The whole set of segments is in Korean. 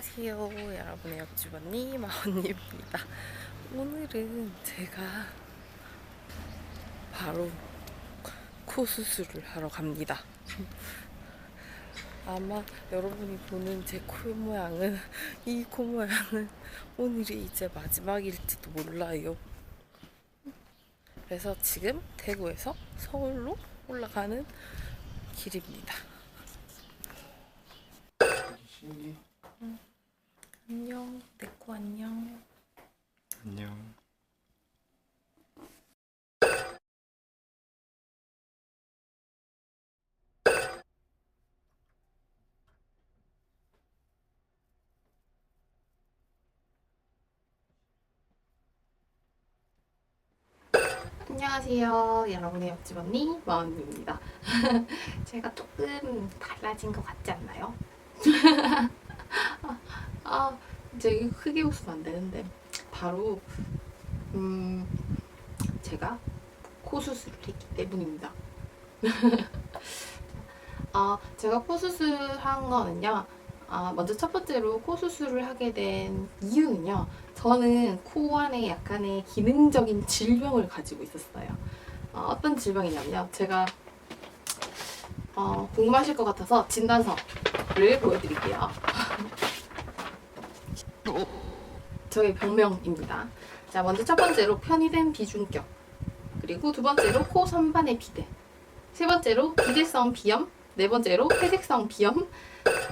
안녕하세요. 여러분의 옆집 언니 마언니입니다. 오늘은 제가 바로 코 수술을 하러 갑니다. 아마 여러분이 보는 제 코 모양은 이 코 모양은 오늘이 이제 마지막일지도 몰라요. 그래서 지금 대구에서 서울로 올라가는 길입니다. 신기 안녕, 내코 안녕. 안녕 안녕하세요. 여러분의 옆집 언니 마언니입니다. 제가 조금 달라진 것 같지 않나요? 아, 이제 크게 웃으면 안 되는데 바로 음 제가 코 수술을 했기 때문입니다. 아, 제가 코 수술한 거는요. 아, 먼저 첫 번째로 코 수술을 하게 된 이유는요. 저는 코 안에 약간의 기능적인 질병을 가지고 있었어요. 어, 떤 질병이냐면요. 제가 어, 궁금하실 것 같아서 진단서를 보여드릴게요. 저의 병명입니다. 자, 먼저 첫 번째로 편의된 비중격. 그리고 두 번째로 코 선반의 비대. 세 번째로 비대성 비염. 네 번째로 회색성 비염.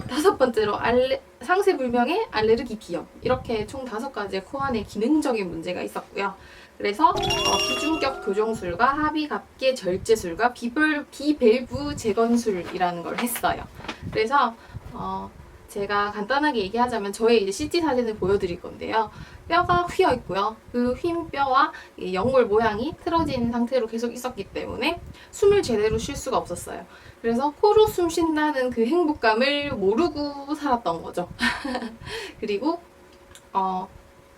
다섯 번째로 알레, 상세 불명의 알레르기 비염. 이렇게 총 다섯 가지의 코 안에 기능적인 문제가 있었고요. 그래서 어, 비중격 교정술과 합의갑계 절제술과 비벌, 비밸브 재건술이라는 걸 했어요. 그래서 어, 제가 간단하게 얘기하자면 저의 이제 CT 사진을 보여드릴 건데요. 뼈가 휘어 있고요. 그 휜 뼈와 이 연골 모양이 틀어진 상태로 계속 있었기 때문에 숨을 제대로 쉴 수가 없었어요. 그래서 코로 숨 쉰다는 그 행복감을 모르고 살았던 거죠. 그리고 어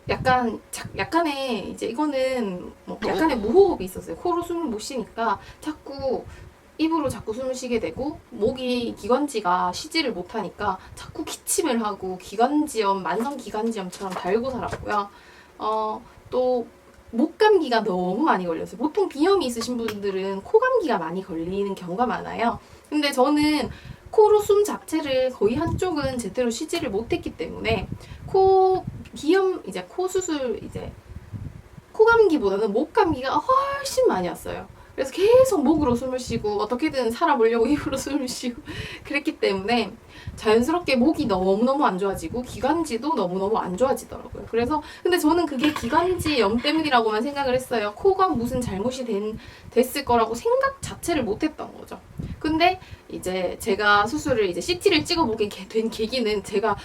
약간 자- 약간의 이제 이거는 뭐 약간의 무호흡이 있었어요. 코로 숨을 못 쉬니까 자꾸 입으로 자꾸 숨을 쉬게 되고 목이 기관지가 쉬지를 못하니까 자꾸 기침을 하고 기관지염, 만성 기관지염처럼 달고 살았고요. 어, 또 목감기가 너무 많이 걸렸어요. 보통 비염이 있으신 분들은 코감기가 많이 걸리는 경우가 많아요. 근데 저는 코로 숨 자체를 거의 한쪽은 제대로 쉬지를 못했기 때문에 코 비염 이제 코 수술 이제 코감기보다는 목감기가 훨씬 많이 왔어요. 그래서 계속 목으로 숨을 쉬고 어떻게든 살아보려고 입으로 숨을 쉬고 그랬기 때문에 자연스럽게 목이 너무너무 안 좋아지고 기관지도 너무너무 안 좋아지더라고요. 그래서 근데 저는 그게 기관지 염 때문이라고만 생각을 했어요. 코가 무슨 잘못이 된, 됐을 거라고 생각 자체를 못 했던 거죠. 근데 이제 제가 수술을 이제 CT를 찍어보게 게- 된 계기는 제가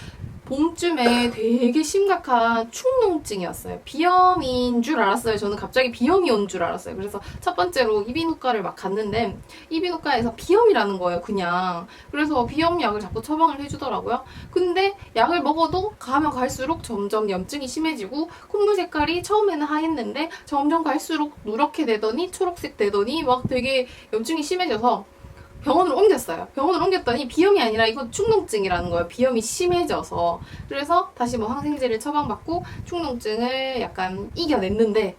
봄쯤에 되게 심각한 축농증이었어요. 비염인 줄 알았어요. 저는 갑자기 비염이 온 줄 알았어요. 그래서 첫 번째로 이비인후과를 막 갔는데 이비인후과에서 비염이라는 거예요, 그냥. 그래서 비염 약을 자꾸 처방을 해주더라고요. 근데 약을 먹어도 가면 갈수록 점점 염증이 심해지고 콧물 색깔이 처음에는 하였는데 점점 갈수록 누렇게 되더니 초록색 되더니 막 되게 염증이 심해져서 병원을 옮겼어요. 병원을 옮겼더니 비염이 아니라 이건 축농증이라는 거예요. 비염이 심해져서. 그래서 다시 뭐 항생제를 처방받고 축농증을 약간 이겨냈는데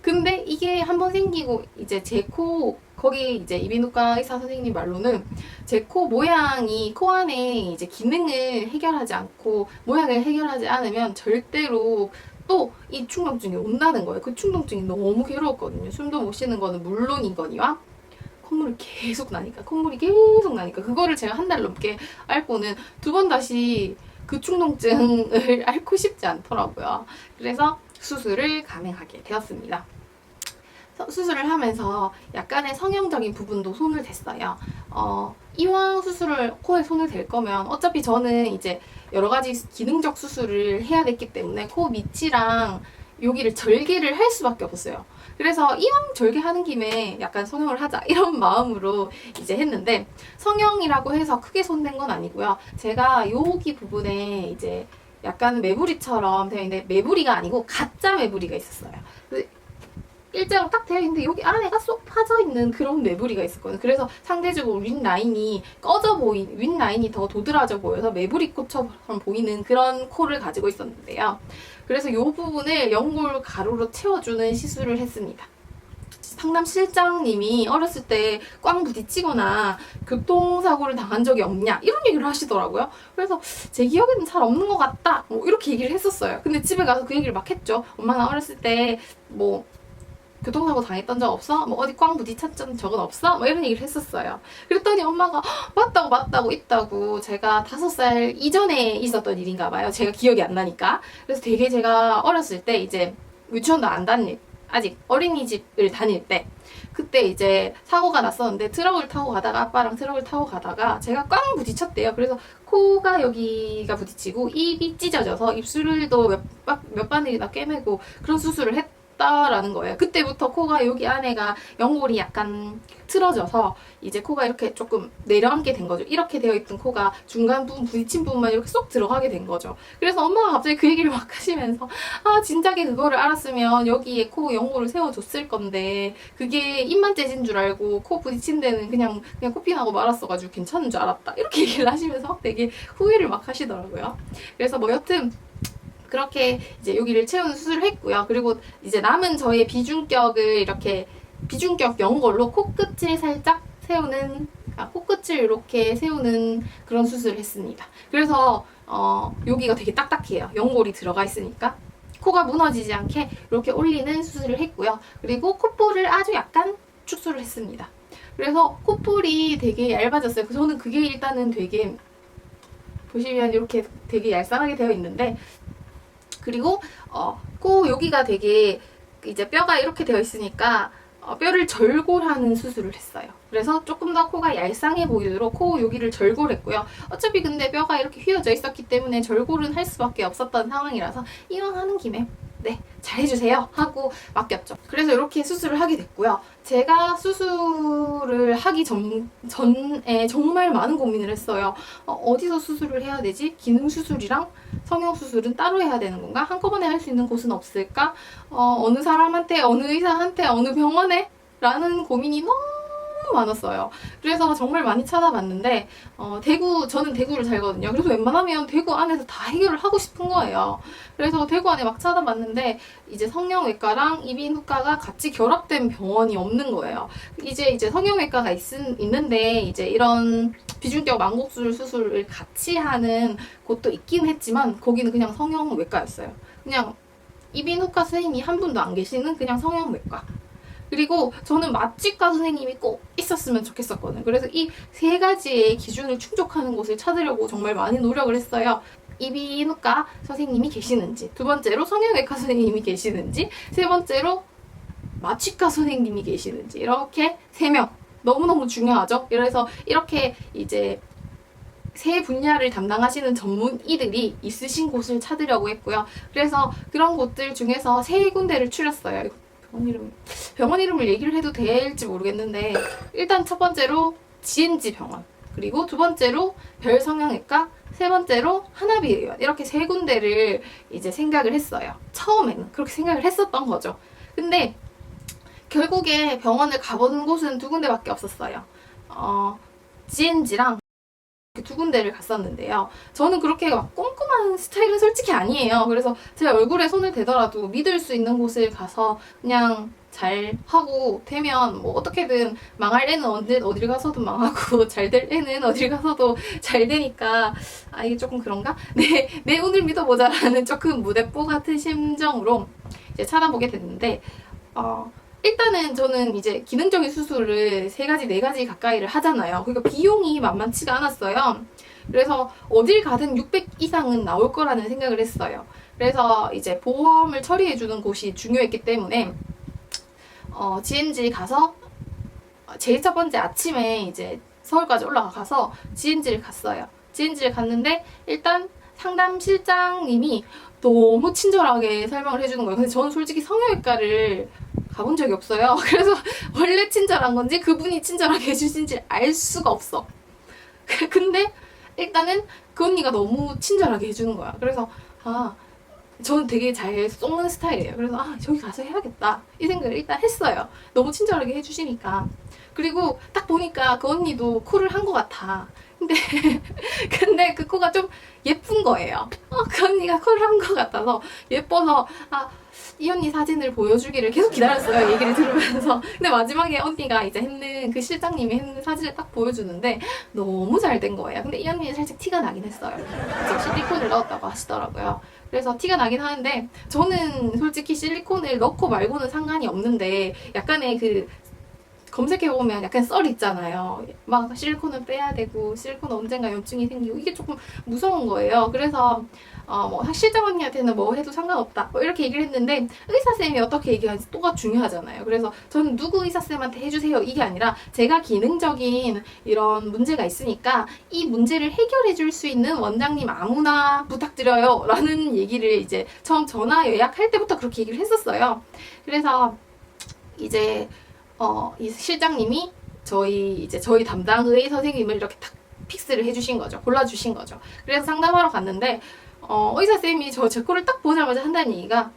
근데 이게 한 번 생기고 이제 제 코 거기 이제 이비인후과 의사 선생님 말로는 제 코 모양이 코 안에 이제 기능을 해결하지 않고 모양을 해결하지 않으면 절대로 또이 축농증이 온다는 거예요. 그 축농증이 너무 괴로웠거든요. 숨도 못 쉬는 거는 물론이거니와 콧물이 계속 나니까 콧물이 계속 나니까 그거를 제가 한 달 넘게 앓고는 두 번 다시 그 축농증을 앓고 싶지 않더라고요. 그래서 수술을 감행하게 되었습니다. 서- 수술을 하면서 약간의 성형적인 부분도 손을 댔어요. 어, 이왕 수술을 코에 손을 댈 거면 어차피 저는 이제 여러 가지 기능적 수술을 해야 됐기 때문에 코 밑이랑 여기를 절개를 할 수밖에 없었어요. 그래서 이왕 절개하는 김에 약간 성형을 하자 이런 마음으로 이제 했는데 성형이라고 해서 크게 손댄 건 아니고요. 제가 여기 부분에 이제 약간 매부리처럼 되어 있는데 매부리가 아니고 가짜 매부리가 있었어요. 그 일자로 딱 되어 있는데 여기 안에가 쏙 파져 있는 그런 매부리가 있었거든요. 그래서 상대적으로 윗 라인이 꺼져 보인, 윗 라인이 더 도드라져 보여서 매부리 코처럼 보이는 그런 코를 가지고 있었는데요. 그래서 이 부분을 연골 가루로 채워주는 시술을 했습니다. 상담 실장님이 어렸을 때 꽝 부딪히거나 교통사고를 당한 적이 없냐 이런 얘기를 하시더라고요. 그래서 제 기억에는 잘 없는 것 같다 뭐 이렇게 얘기를 했었어요. 근데 집에 가서 그 얘기를 막 했죠. 엄마가 어렸을 때뭐 교통사고 당했던 적 없어? 뭐 어디 꽝 부딪혔던 적은 없어? 뭐 이런 얘기를 했었어요. 그랬더니 엄마가 "헉, 맞다고 맞다고 있다고 제가 다섯 살 이전에 있었던 일인가 봐요. 제가 기억이 안 나니까. 그래서 되게 제가 어렸을 때 이제 유치원도 안 다닐 아직 어린이집을 다닐 때 그때 이제 사고가 났었는데 트럭을 타고 가다가 아빠랑 트럭을 타고 가다가 제가 꽝 부딪혔대요. 그래서 코가 여기가 부딪히고 입이 찢어져서 입술도 몇, 바- 몇 바늘이나 꿰매고 그런 수술을 했 다라는 거예요. 그때부터 코가 여기 안에가 연골이 약간 틀어져서 이제 코가 이렇게 조금 내려앉게 된 거죠. 이렇게 되어 있던 코가 중간 부분 부딪힌 부분만 이렇게 쏙 들어가게 된 거죠. 그래서 엄마가 갑자기 그 얘기를 막 하시면서 아 진작에 그거를 알았으면 여기에 코 연골을 세워줬을 건데 그게 입만 째진 줄 알고 코 부딪힌 데는 그냥 그냥 코피 나고 말았어가지고 괜찮은 줄 알았다 이렇게 얘기를 하시면서 되게 후회를 막 하시더라고요. 그래서 뭐 여튼 그렇게 이제 여기를 채우는 수술을 했고요. 그리고 이제 남은 저의 비중격을 이렇게 비중격 연골로 코끝을 살짝 세우는 아, 코끝을 이렇게 세우는 그런 수술을 했습니다. 그래서 어, 여기가 되게 딱딱해요. 연골이 들어가 있으니까 코가 무너지지 않게 이렇게 올리는 수술을 했고요. 그리고 콧볼을 아주 약간 축소를 했습니다. 그래서 콧볼이 되게 얇아졌어요. 저는 그게 일단은 되게 보시면 이렇게 되게 얄쌍하게 되어 있는데 그리고 어, 코 여기가 되게 이제 뼈가 이렇게 되어 있으니까 어, 뼈를 절골하는 수술을 했어요. 그래서 조금 더 코가 얄쌍해 보이도록 코 여기를 절골했고요. 어차피 근데 뼈가 이렇게 휘어져 있었기 때문에 절골은 할 수밖에 없었던 상황이라서 이왕 하는 김에 네 잘해주세요 하고 맡겼죠. 그래서 이렇게 수술을 하게 됐고요. 제가 수술을 하기 전, 전에 정말 많은 고민을 했어요. 어, 디서 수술을 해야 되지? 기능 수술이랑 성형 수술은 따로 해야 되는 건가? 한꺼번에 할 수 있는 곳은 없을까? 어, 어느 사람한테, 어느 의사한테, 어느 병원에? 라는 고민이 너무 많았어요. 그래서 정말 많이 찾아봤는데, 어, 대구, 저는 대구를 살거든요. 그래서 웬만하면 대구 안에서 다 해결을 하고 싶은 거예요. 그래서 대구 안에 막 찾아봤는데, 이제 성형외과랑 이비인후과가 같이 결합된 병원이 없는 거예요. 이제 이제 성형외과가 있, 있는데, 이제 이런 비중격 망곡술 수술을 같이 하는 곳도 있긴 했지만, 거기는 그냥 성형외과였어요. 그냥 이비인후과 선생님이 한 분도 안 계시는 그냥 성형외과. 그리고 저는 맛집과 선생님이 꼭 있었으면 좋겠었거든요. 그래서 이 세 가지의 기준을 충족하는 곳을 찾으려고 정말 많이 노력을 했어요. 이비인후과 선생님이 계시는지, 두 번째로 성형외과 선생님이 계시는지, 세 번째로 마취과 선생님이 계시는지 이렇게 세 명 너무너무 중요하죠. 그래서 이렇게 이제 세 분야를 담당하시는 전문의들이 있으신 곳을 찾으려고 했고요. 그래서 그런 곳들 중에서 세 군데를 추렸어요. 병원 이름 병원 이름을 얘기를 해도 될지 모르겠는데 일단 첫 번째로 GNG 병원 그리고 두 번째로 별성형외과 세 번째로 하나비의원 이렇게 세 군데를 이제 생각을 했어요. 처음에는 그렇게 생각을 했었던 거죠. 근데 결국에 병원을 가보는 곳은 두 군데밖에 없었어요. 어, GNG랑 두 군데를 갔었는데요. 저는 그렇게 막 꼼꼼한 스타일은 솔직히 아니에요. 그래서 제 얼굴에 손을 대더라도 믿을 수 있는 곳을 가서 그냥 잘 하고 되면 뭐 어떻게든 망할 애는 언제 어딜 가서도 망하고 잘 될 애는 어딜 가서도 잘 되니까 아 이게 조금 그런가? 네, 내 오늘 믿어보자라는 조금 무대뽀 같은 심정으로 이제 찾아보게 됐는데 어 일단은 저는 이제 기능적인 수술을 세 가지, 네 가지 가까이를 하잖아요. 그러니까 비용이 만만치가 않았어요. 그래서 어딜 가든 600 이상은 나올 거라는 생각을 했어요. 그래서 이제 보험을 처리해주는 곳이 중요했기 때문에 어, GNG 가서 제일 첫 번째 아침에 이제 서울까지 올라가서 GNG를 갔어요. GNG를 갔는데 일단 상담 실장님이 너무 친절하게 설명을 해주는 거예요. 근데 저는 솔직히 성형외과를 가본 적이 없어요. 그래서 원래 친절한 건지 그분이 친절하게 해주신지 알 수가 없어. 근데 일단은 그 언니가 너무 친절하게 해주는 거야. 그래서 아 저는 되게 잘 쏘는 스타일이에요. 그래서 아 저기 가서 해야겠다 이 생각을 일단 했어요. 너무 친절하게 해주시니까. 그리고 딱 보니까 그 언니도 코를 한것 같아. 근데 근데 그 코가 좀 예쁜 거예요. 어, 그 언니가 코를 한 것 같아서 예뻐서 아 이 언니 사진을 보여주기를 계속 기다렸어요. 얘기를 들으면서. 근데 마지막에 언니가 이제 했는 그 실장님이 했는 사진을 딱 보여주는데 너무 잘 된 거예요. 근데 이 언니는 살짝 티가 나긴 했어요. 실리콘을 넣었다고 하시더라고요. 그래서 티가 나긴 하는데 저는 솔직히 실리콘을 넣고 말고는 상관이 없는데 약간의 그 검색해보면 약간 썰 있잖아요. 막 실리콘을 빼야 되고 실리콘 언젠가 염증이 생기고 이게 조금 무서운 거예요. 그래서 어, 뭐 실장 언니한테는 뭐 해도 상관없다 뭐 이렇게 얘기를 했는데 의사쌤이 어떻게 얘기하는지 또가 중요하잖아요. 그래서 저는 누구 의사쌤한테 해주세요 이게 아니라 제가 기능적인 이런 문제가 있으니까 이 문제를 해결해 줄 수 있는 원장님 아무나 부탁드려요 라는 얘기를 이제 처음 전화 예약할 때부터 그렇게 얘기를 했었어요. 그래서 이제 어, 이 실장님이 저희 이제 저희 담당 의의 선생님을 이렇게 탁 픽스를 해주신 거죠. 골라주신 거죠. 그래서 상담하러 갔는데 어, 의사 쌤이 저 제 코를 딱 보자마자 한다는 얘기가 어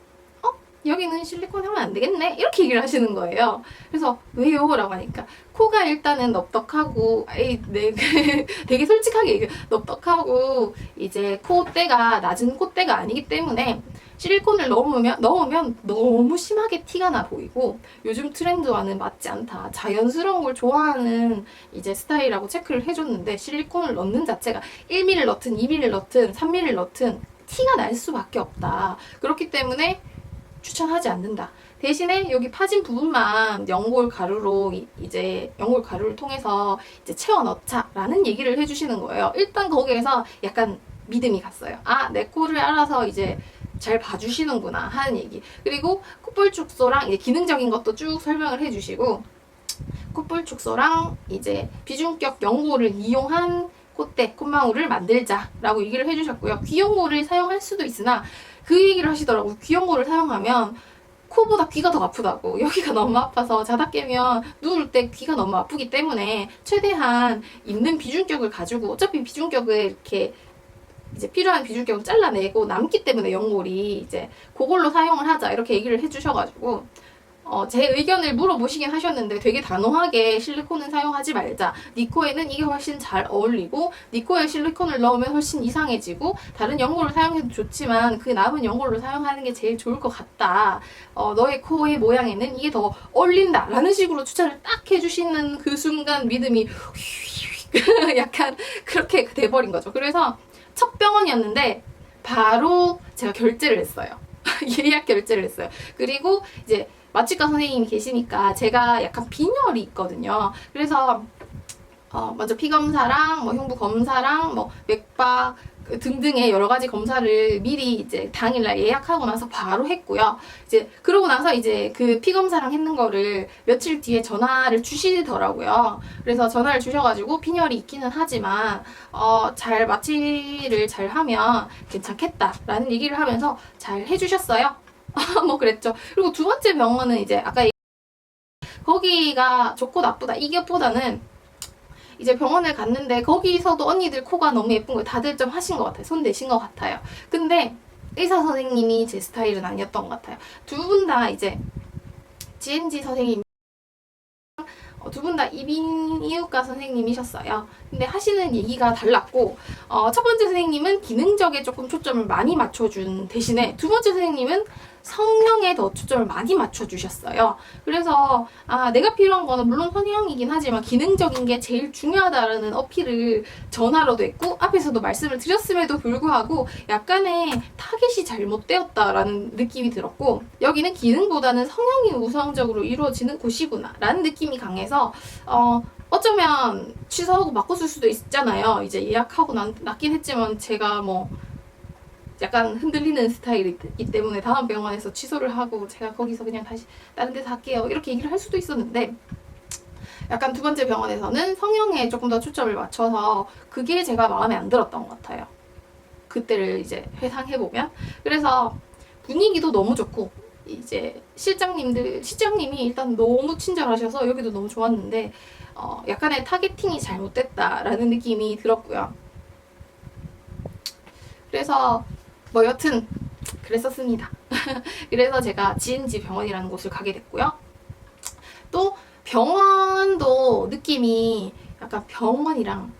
여기는 실리콘 하면 안 되겠네 이렇게 얘기를 하시는 거예요. 그래서 왜요?라고 하니까 코가 일단은 넙떡하고 에이 네 되게 솔직하게 얘기 넙떡하고 이제 콧대가 낮은 콧대가 아니기 때문에 실리콘을 넣으면 넣으면 너무 심하게 티가 나 보이고 요즘 트렌드와는 맞지 않다. 자연스러운 걸 좋아하는 이제 스타일이라고 체크를 해줬는데 실리콘을 넣는 자체가 1mm를 넣든 2mm를 넣든 3mm를 넣든 티가 날 수밖에 없다. 그렇기 때문에 추천하지 않는다. 대신에 여기 파진 부분만 연골 가루로 이- 이제 연골 가루를 통해서 이제 채워 넣자라는 얘기를 해주시는 거예요. 일단 거기에서 약간 믿음이 갔어요. 아, 내 코를 알아서 이제 잘 봐주시는구나 하는 얘기. 그리고 콧볼 축소랑 이제 기능적인 것도 쭉 설명을 해주시고 콧볼 축소랑 이제 비중격 연고를 이용한 콧대, 콧망울을 만들자라고 얘기를 해주셨고요. 귀연고를 사용할 수도 있으나 그 얘기를 하시더라고요. 귀연고를 사용하면 코보다 귀가 더 아프다고 여기가 너무 아파서 자다 깨면 누울 때 귀가 너무 아프기 때문에 최대한 있는 비중격을 가지고 어차피 비중격을 이렇게 이제 필요한 비중격을 잘라내고 남기 때문에 연골이 이제 그걸로 사용을 하자 이렇게 얘기를 해주셔가지고 어, 제 의견을 물어보시긴 하셨는데 되게 단호하게 실리콘은 사용하지 말자. 니코에는 이게 훨씬 잘 어울리고 니코에 실리콘을 넣으면 훨씬 이상해지고 다른 연골을 사용해도 좋지만 그 남은 연골로 사용하는 게 제일 좋을 것 같다. 어, 너의 코의 모양에는 이게 더 어울린다. 라는 식으로 추천을 딱 해주시는 그 순간 믿음이 약간 그렇게 돼버린 거죠. 그래서 첫 병원이었는데 바로 제가 결제를 했어요. 예약 결제를 했어요. 그리고 이제 마취과 선생님이 계시니까 제가 약간 빈혈이 있거든요. 그래서 어, 먼저 피 검사랑 뭐 흉부 검사랑 뭐 맥박 등등의 여러 가지 검사를 미리 이제 당일날 예약하고 나서 바로 했고요. 이제 그러고 나서 이제 그 피 검사랑 했는 거를 며칠 뒤에 전화를 주시더라고요. 그래서 전화를 주셔가지고 빈혈이 있기는 하지만 어, 잘 마취를 잘 하면 괜찮겠다라는 얘기를 하면서 잘 해주셨어요. 뭐 그랬죠. 그리고 두 번째 병원은 이제 아까 거기가 좋고 나쁘다 이것보다는 이제 병원을 갔는데 거기서도 언니들 코가 너무 예쁜 거예요. 다들 좀 하신 것 같아요. 손 대신 것 같아요. 근데 의사 선생님이 제 스타일은 아니었던 것 같아요. 두 분 다 이제 GNG 선생님 어, 두분 다 이빈 이육과 선생님이셨어요. 근데 하시는 얘기가 달랐고 어, 첫 번째 선생님은 기능적에 조금 초점을 많이 맞춰준 대신에 두 번째 선생님은 성형에 더 초점을 많이 맞춰주셨어요. 그래서 아 내가 필요한 거는 물론 성형이긴 하지만 기능적인 게 제일 중요하다라는 어필을 전화로도 했고 앞에서도 말씀을 드렸음에도 불구하고 약간의 타겟이 잘못되었다라는 느낌이 들었고 여기는 기능보다는 성형이 우선적으로 이루어지는 곳이구나 라는 느낌이 강해서 어 어쩌면 취소하고 바꿨을 수도 있잖아요. 이제 예약하고 난, 났긴 했지만 제가 뭐 약간 흔들리는 스타일이기 때문에 다음 병원에서 취소를 하고 제가 거기서 그냥 다시 다른 데서 할게요. 이렇게 얘기를 할 수도 있었는데 약간 두 번째 병원에서는 성형에 조금 더 초점을 맞춰서 그게 제가 마음에 안 들었던 것 같아요. 그때를 이제 회상해보면. 그래서 분위기도 너무 좋고 이제 실장님들, 실장님이 일단 너무 친절하셔서 여기도 너무 좋았는데 어, 약간의 타겟팅이 잘못됐다라는 느낌이 들었고요. 그래서 뭐 여튼 그랬었습니다. 그래서 제가 GNG 병원이라는 곳을 가게 됐고요. 또 병원도 느낌이 약간 병원이랑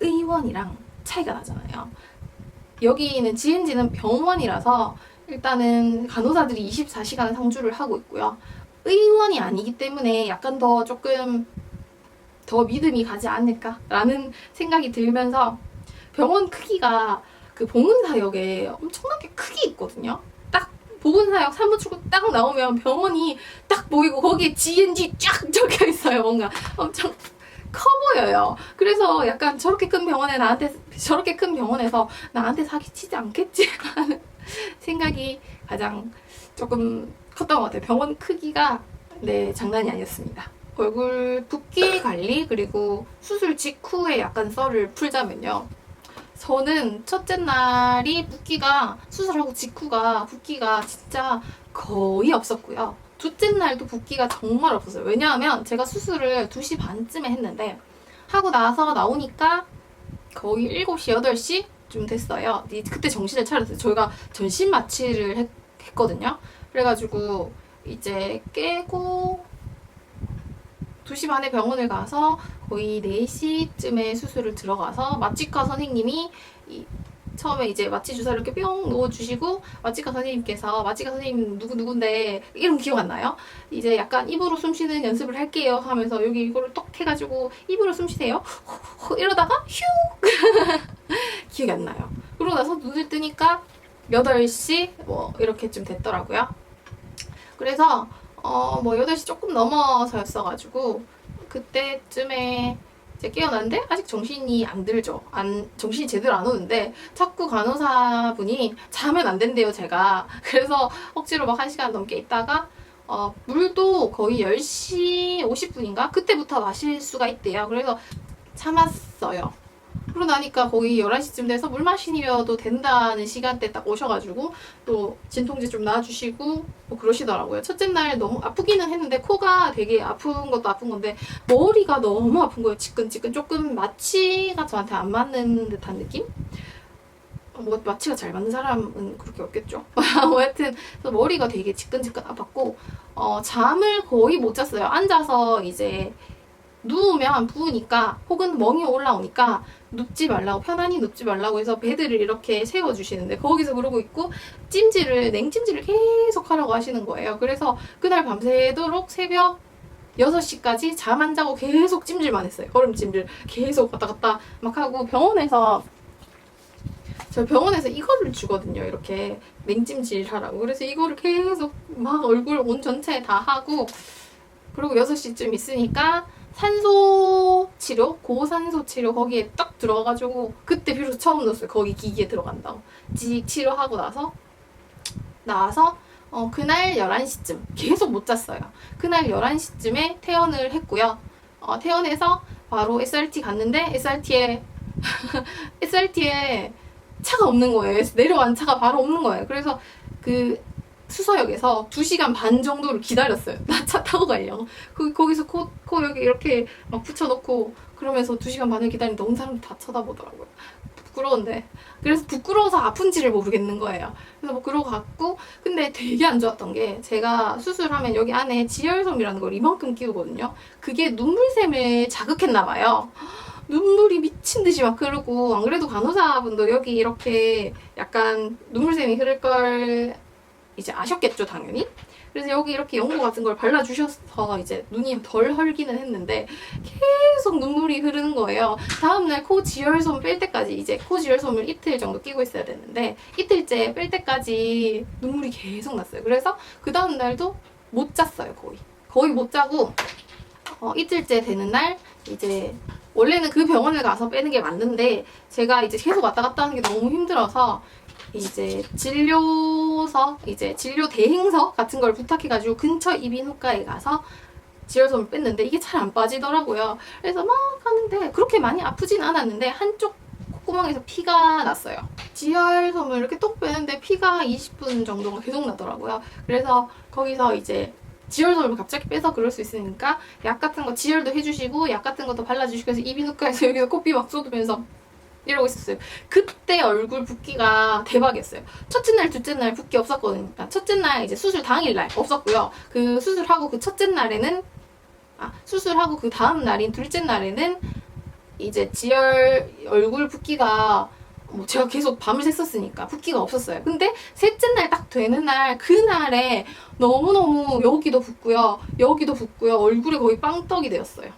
의원이랑 차이가 나잖아요. 여기는 GNG는 병원이라서 일단은 간호사들이 24시간 상주를 하고 있고요. 의원이 아니기 때문에 약간 더 조금 더 믿음이 가지 않을까라는 생각이 들면서 병원 크기가 그 봉은사역에 엄청나게 크게 있거든요. 딱 보건사역 사무출구 딱 나오면 병원이 딱 보이고 거기에 GNG 쫙 적혀 있어요. 뭔가 엄청 커 보여요. 그래서 약간 저렇게 큰 병원에 나한테 저렇게 큰 병원에서 나한테 사기치지 않겠지 하는 생각이 가장 조금 컸던 것 같아요. 병원 크기가 네 장난이 아니었습니다. 얼굴 붓기 관리 그리고 수술 직후에 약간 썰을 풀자면요. 저는 첫째 날이 붓기가 수술하고 직후가 붓기가 진짜 거의 없었고요. 둘째 날도 붓기가 정말 없었어요. 왜냐하면 제가 수술을 2시 반쯤에 했는데 하고 나서 나오니까 거의 7시, 8시쯤 됐어요. 이- 그때 정신을 차렸어요. 저희가 전신 마취를 했, 했거든요. 그래가지고 이제 깨고 2시 반에 병원을 가서 거의 4시쯤에 수술을 들어가서 마취과 선생님이 이 처음에 이제 마취 주사를 이렇게 뿅 넣어주시고 마취과 선생님께서 마취과 선생님 누구 누군데 이름 기억 안 나요? 이제 약간 입으로 숨 쉬는 연습을 할게요 하면서 여기 이거를 떡 해가지고 입으로 숨 쉬세요 이러다가 휴 기억이 안 나요. 그러고 나서 눈을 뜨니까 8시 뭐 이렇게쯤 됐더라고요. 그래서 어 뭐 8시 조금 넘어서였어가지고 그때쯤에 이제 깨어났는데 아직 정신이 안 들죠. 안 정신이 제대로 안 오는데 자꾸 간호사분이 자면 안 된대요, 제가. 그래서 억지로 막 1시간 넘게 있다가 어, 물도 거의 10시 50분인가? 그때부터 마실 수가 있대요. 그래서 참았어요. 그러고 나니까 거의 11시쯤 돼서 물 마시려도 된다는 시간대 딱 오셔가지고 또 진통제 좀 놔주시고 뭐 그러시더라고요. 첫째 날 너무 아프기는 했는데 코가 되게 아픈 것도 아픈 건데 머리가 너무 아픈 거예요. 지끈지끈 조금 마취가 저한테 안 맞는 듯한 느낌? 어, 뭐 마취가 잘 맞는 사람은 그렇게 없겠죠. 뭐 하여튼 머리가 되게 지끈지끈 아팠고 어, 잠을 거의 못 잤어요. 앉아서 이제 누우면 부으니까 혹은 멍이 올라오니까 눕지 말라고 편안히 눕지 말라고 해서 베드를 이렇게 세워 주시는데 거기서 그러고 있고 찜질을 냉찜질을 계속 하라고 하시는 거예요. 그래서 그날 밤새도록 새벽 6시까지 잠 안 자고 계속 찜질만 했어요. 얼음 찜질 계속 왔다 갔다 막 하고 병원에서 저 병원에서 이거를 주거든요. 이렇게 냉찜질 하라고. 그래서 이거를 계속 막 얼굴 온 전체에 다 하고 그리고 6시쯤 있으니까 산소 치료, 고산소 치료 거기에 딱 들어가가지고 그때 비로소 처음 넣었어요. 거기 기기에 들어간다고. 지 치료하고 나서 나와서 어, 그날 11시쯤 계속 못 잤어요. 그날 11시쯤에 퇴원을 했고요. 어, 퇴원해서 바로 SRT 갔는데 SRT에 SRT에 차가 없는 거예요. 내려간 차가 바로 없는 거예요. 그래서 그 수서역에서 2시간 반 정도를 기다렸어요. 나 차 타고 가려고. 그, 거기서 코, 코 여기 이렇게 막 붙여놓고 그러면서 2시간 반을 기다리는데 온 사람들 다 쳐다보더라고요. 부끄러운데. 그래서 부끄러워서 아픈지를 모르겠는 거예요. 그래서 뭐 그러고 갔고 근데 되게 안 좋았던 게 제가 수술하면 여기 안에 지혈솜이라는 걸 이만큼 끼우거든요. 그게 눈물샘을 자극했나 봐요. 눈물이 미친 듯이 막 흐르고 안 그래도 간호사분도 여기 이렇게 약간 눈물샘이 흐를 걸 이제 아셨겠죠 당연히? 그래서 여기 이렇게 연고 같은 걸 발라주셔서 이제 눈이 덜 헐기는 했는데 계속 눈물이 흐르는 거예요. 다음날 코 지혈솜 뺄 때까지 이제 코 지혈솜을 이틀 정도 끼고 있어야 되는데 이틀째 뺄 때까지 눈물이 계속 났어요. 그래서 그 다음 날도 못 잤어요 거의. 거의 못 자고 어, 이틀째 되는 날 이제 원래는 그 병원을 가서 빼는 게 맞는데 제가 이제 계속 왔다 갔다 하는 게 너무 힘들어서 이제 진료서 이제 진료 대행서 같은 걸 부탁해가지고 근처 이비인후과에 가서 지혈솜을 뺐는데 이게 잘 안 빠지더라고요. 그래서 막 하는데 그렇게 많이 아프진 않았는데 한쪽 콧구멍에서 피가 났어요. 지혈솜을 이렇게 톡 빼는데 피가 20분 정도가 계속 나더라고요. 그래서 거기서 이제 지혈솜을 갑자기 빼서 그럴 수 있으니까 약 같은 거 지혈도 해주시고 약 같은 것도 발라주시고 해서 이비인후과에서 여기서 코피 막 쏟으면서 이러고 있었어요. 그때 얼굴 붓기가 대박이었어요. 첫째 날, 둘째 날 붓기 없었거든요. 첫째 날 이제 수술 당일 날 없었고요. 그 수술하고 그 첫째 날에는 아 수술하고 그 다음 날인 둘째 날에는 이제 지열 얼굴 붓기가 뭐 제가 계속 밤을 샜었으니까 붓기가 없었어요. 근데 셋째 날 딱 되는 날 그날에 너무너무 여기도 붓고요. 여기도 붓고요. 얼굴이 거의 빵떡이 되었어요.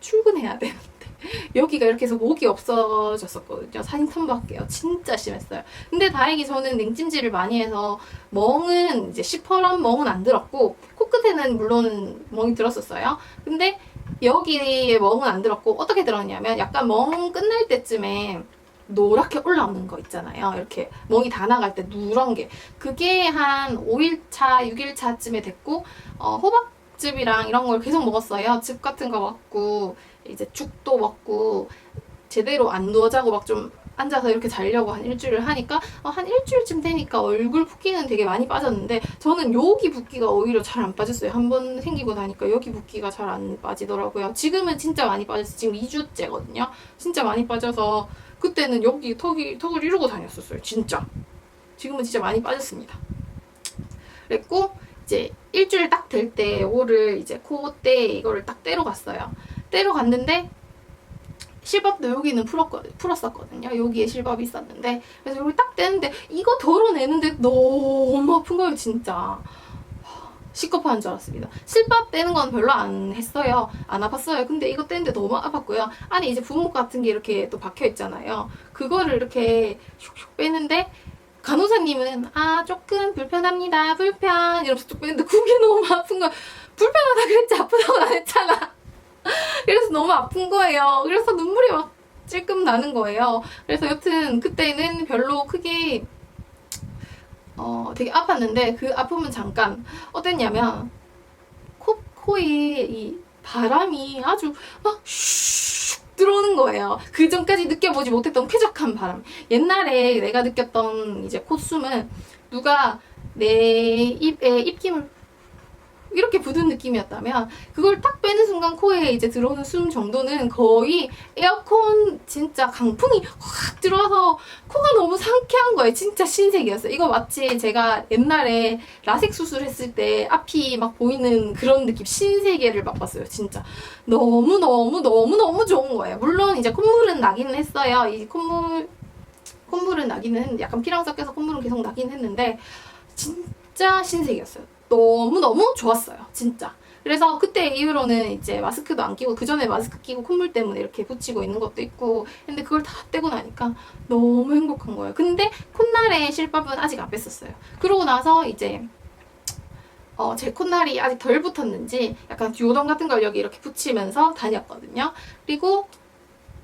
출근해야 되는데 여기가 이렇게 해서 목이 없어졌었거든요. 탐볼게요. 진짜 심했어요. 근데 다행히 저는 냉찜질을 많이 해서 멍은 이제 시퍼런 멍은 안 들었고 코끝에는 물론 멍이 들었었어요. 근데 여기에 멍은 안 들었고 어떻게 들었냐면 약간 멍 끝날 때쯤에 노랗게 올라오는 거 있잖아요. 이렇게 멍이 다 나갈 때 누런 게 그게 한 5일차, 6일차쯤에 됐고 어, 호박즙이랑 이런 걸 계속 먹었어요. 즙 같은 거 먹고 이제 죽도 먹고 제대로 안 누워 자고 막 좀 앉아서 이렇게 자려고 한 일주일을 하니까 어, 한 일주일쯤 되니까 얼굴 붓기는 되게 많이 빠졌는데 저는 여기 붓기가 오히려 잘 안 빠졌어요. 한 번 생기고 나니까 여기 붓기가 잘 안 빠지더라고요. 지금은 진짜 많이 빠졌어요. 지금 2주째거든요. 진짜 많이 빠져서 그때는 여기 턱이 턱을 이루고 다녔었어요. 진짜. 지금은 진짜 많이 빠졌습니다. 그랬고 이제 일주일 딱 될때 요거를 이제 코때 이거를 딱 떼러 갔어요. 떼러 갔는데 실밥도 여기는 풀었거, 풀었었거든요. 여기에 실밥이 있었는데 그래서 여기 딱 떼는데 이거 덜어내는데 너무 아픈 거예요, 진짜. 시커파한 줄 알았습니다. 실밥 떼는 건 별로 안 했어요. 안 아팠어요. 근데 이거 떼는데 너무 아팠고요. 안에 이제 분목 같은 게 이렇게 또 박혀 있잖아요. 그거를 이렇게 슉슉 빼는데 간호사님은 아 조금 불편합니다. 불편 이러면서 쭉 빼는데 그게 너무 아픈 거야. 불편하다 그랬지 아프다고 안 했잖아. 그래서 너무 아픈 거예요. 그래서 눈물이 막 찔끔 나는 거예요. 그래서 여튼 그때는 별로 크게 어 되게 아팠는데 그 아픔은 잠깐 어땠냐면 코 코에 이 바람이 아주 막 슉 들어오는 거예요. 그 전까지 느껴보지 못했던 쾌적한 바람. 옛날에 내가 느꼈던 이제 콧숨은 누가 내 입에 입김을 이렇게 부는 느낌이었다면 그걸 딱 빼는 순간 코에 이제 들어오는 숨 정도는 거의 에어컨 진짜 강풍이 확 들어와서 코가 너무 상쾌한 거예요. 진짜 신세계였어요. 이거 마치 제가 옛날에 라섹 수술했을 때 앞이 막 보이는 그런 느낌 신세계를 맛봤어요. 진짜 너무 너무 너무 너무 좋은 거예요. 물론 이제 콧물은 나기는 했어요. 이 콧물 콧물은 나기는 했는데 약간 피랑 섞여서 콧물은 계속 나긴 했는데 진짜 신세계였어요. 너무 너무 좋았어요. 진짜. 그래서 그때 이후로는 이제 마스크도 안 끼고 그 전에 마스크 끼고 콧물 때문에 이렇게 붙이고 있는 것도 있고 근데 그걸 다 떼고 나니까 너무 행복한 거예요. 근데 콧날에 실밥은 아직 안 뺐었어요. 그러고 나서 이제 어, 제 콧날이 아직 덜 붙었는지 약간 요정 같은 걸 여기 이렇게 붙이면서 다녔거든요. 그리고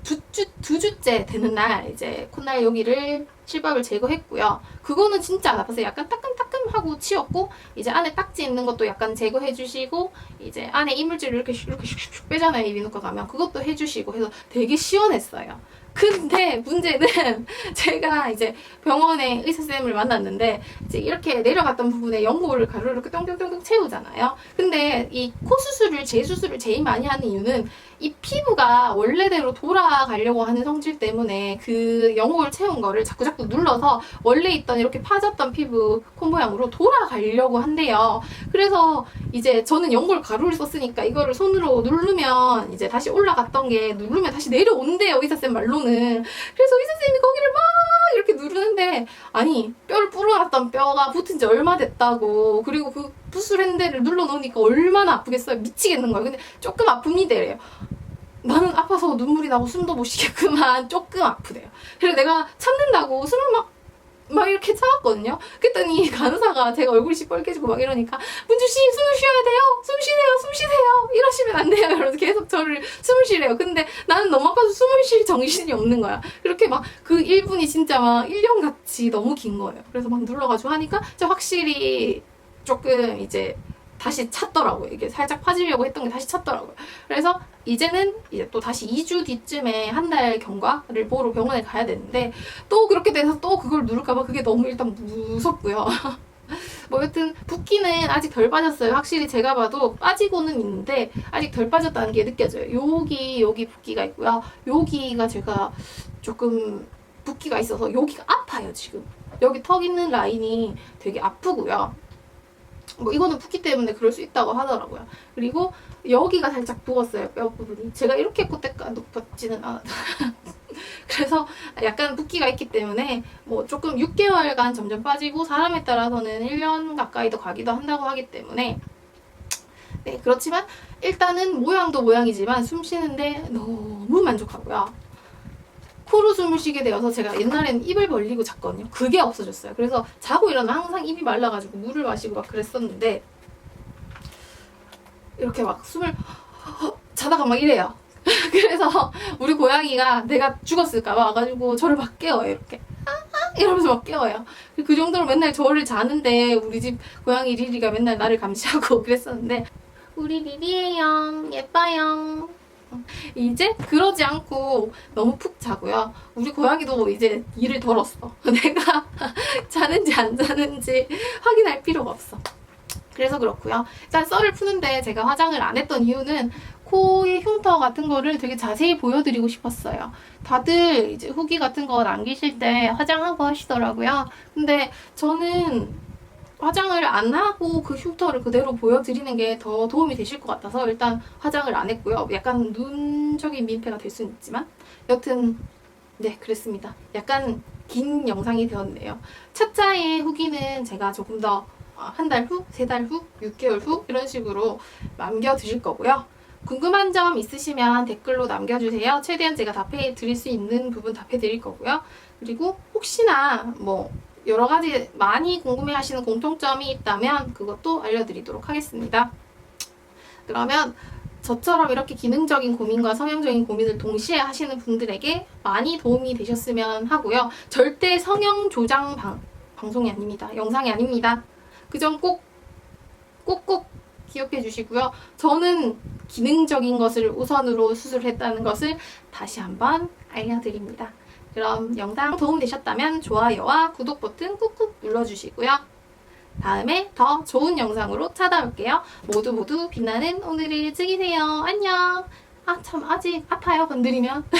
두, 주, 두 주째 되는 날 이제 콧날 여기를 실밥을 제거했고요. 그거는 진짜 안 아팠어요. 약간 따끔따끔하고 치웠고 이제 안에 딱지 있는 것도 약간 제거해 주시고 이제 안에 이물질을 이렇게 슉- 이렇게 슉슉 빼잖아요. 이비인후과 가면 그것도 해 주시고 해서 되게 시원했어요. 근데 문제는 제가 이제 병원에 의사쌤을 만났는데 이제 이렇게 내려갔던 부분에 연골을 가루를 이렇게 똥똥똥똥 채우잖아요. 근데 이 코 수술을 재 수술을 제일 많이 하는 이유는 이 피부가 원래대로 돌아가려고 하는 성질 때문에 그 연골 채운 거를 자꾸 자꾸 눌러서 원래 있던 이렇게 파졌던 피부 코 모양으로 돌아가려고 한대요. 그래서 이제 저는 연골 가루를 썼으니까 이거를 손으로 누르면 이제 다시 올라갔던 게 누르면 다시 내려온대요 의사쌤 말로는. 그래서 의사쌤이 거기를 막 이렇게 누르는데 아니 뼈를 불어놨던 뼈가 붙은 지 얼마 됐다고. 그리고 그 수술한 데를 눌러 놓으니까 얼마나 아프겠어요. 미치겠는 거예요. 근데 조금 아픕니다. 이래요 나는 아파서 눈물이 나고 숨도 못 쉬겠구만 조금 아프대요 그래서 내가 참는다고 숨을 막 막 이렇게 참았거든요. 그랬더니 간호사가 제가 얼굴이 시뻘개지고 막 이러니까 문주 씨 숨을 쉬어야 돼요. 숨 쉬세요. 숨 쉬세요. 이러시면 안 돼요. 이러면서 계속 저를 숨을 쉬래요. 근데 나는 너무 아파서 숨을 쉴 정신이 없는 거야. 그렇게 막 그 1분이 진짜 막 1년 같이 너무 긴 거예요. 그래서 막 눌러가지고 하니까 진짜 확실히 조금 이제 다시 찼더라고요. 이게 살짝 파지려고 했던 게 다시 찼더라고요. 그래서 이제는 이제 또 다시 2주 뒤쯤에 한 달 경과를 보러 병원에 가야 되는데 또 그렇게 돼서 또 그걸 누를까봐 그게 너무 일단 무섭고요. 뭐 여튼 붓기는 아직 덜 빠졌어요. 확실히 제가 봐도 빠지고는 있는데 아직 덜 빠졌다는 게 느껴져요. 여기 여기 붓기가 있고요. 여기가 제가 조금 붓기가 있어서 여기가 아파요 지금. 여기 턱 있는 라인이 되게 아프고요. 뭐 이거는 붓기 때문에 그럴 수 있다고 하더라고요. 그리고 여기가 살짝 부었어요 뼈 부분이. 제가 이렇게 콧대가 높았지는 않아요. 그래서 약간 붓기가 있기 때문에 뭐 조금 6개월간 점점 빠지고 사람에 따라서는 1년 가까이도 가기도 한다고 하기 때문에 네 그렇지만 일단은 모양도 모양이지만 숨 쉬는데 너무 만족하고요. 코로 숨을 쉬게 되어서 제가 옛날에는 입을 벌리고 잤거든요. 그게 없어졌어요. 그래서 자고 일어나면 항상 입이 말라가지고 물을 마시고 막 그랬었는데 이렇게 막 숨을 자다가 막 이래요. 그래서 우리 고양이가 내가 죽었을까 봐 와가지고 저를 막 깨워요 이렇게 이러면서 막 깨워요 그 정도로 맨날 저를 자는데 우리 집 고양이 리리가 맨날 나를 감시하고 그랬었는데 우리 리리예요 예뻐요 이제 그러지 않고 너무 푹 자고요 우리 고양이도 이제 일을 덜었어 내가 자는지 안 자는지 확인할 필요가 없어 그래서 그렇고요 일단 썰을 푸는데 제가 화장을 안 했던 이유는 코의 흉터 같은 거를 되게 자세히 보여드리고 싶었어요. 다들 이제 후기 같은 거 남기실 때 화장하고 하시더라고요. 근데 저는 화장을 안 하고 그 흉터를 그대로 보여드리는 게 더 도움이 되실 것 같아서 일단 화장을 안 했고요. 약간 눈적인 민폐가 될 수는 있지만 여튼 네 그랬습니다. 약간 긴 영상이 되었네요. 차차의 후기는 제가 조금 더 한 달 후, 세 달 후, 6개월 후 이런 식으로 남겨드릴 거고요. 궁금한 점 있으시면 댓글로 남겨주세요. 최대한 제가 답해 드릴 수 있는 부분 답해 드릴 거고요. 그리고 혹시나 뭐 여러 가지 많이 궁금해 하시는 공통점이 있다면 그것도 알려드리도록 하겠습니다. 그러면 저처럼 이렇게 기능적인 고민과 성형적인 고민을 동시에 하시는 분들에게 많이 도움이 되셨으면 하고요. 절대 성형 조장 방, 방송이 아닙니다. 영상이 아닙니다. 그 점 꼭, 꼭꼭 기억해 주시고요. 저는 기능적인 것을 우선으로 수술했다는 것을 다시 한번 알려드립니다. 그럼 영상 도움되셨다면 좋아요와 구독 버튼 꾹꾹 눌러주시고요. 다음에 더 좋은 영상으로 찾아올게요. 모두 모두 빛나는 오늘을 즐기세요. 안녕. 아, 참, 아직 아파요, 건드리면.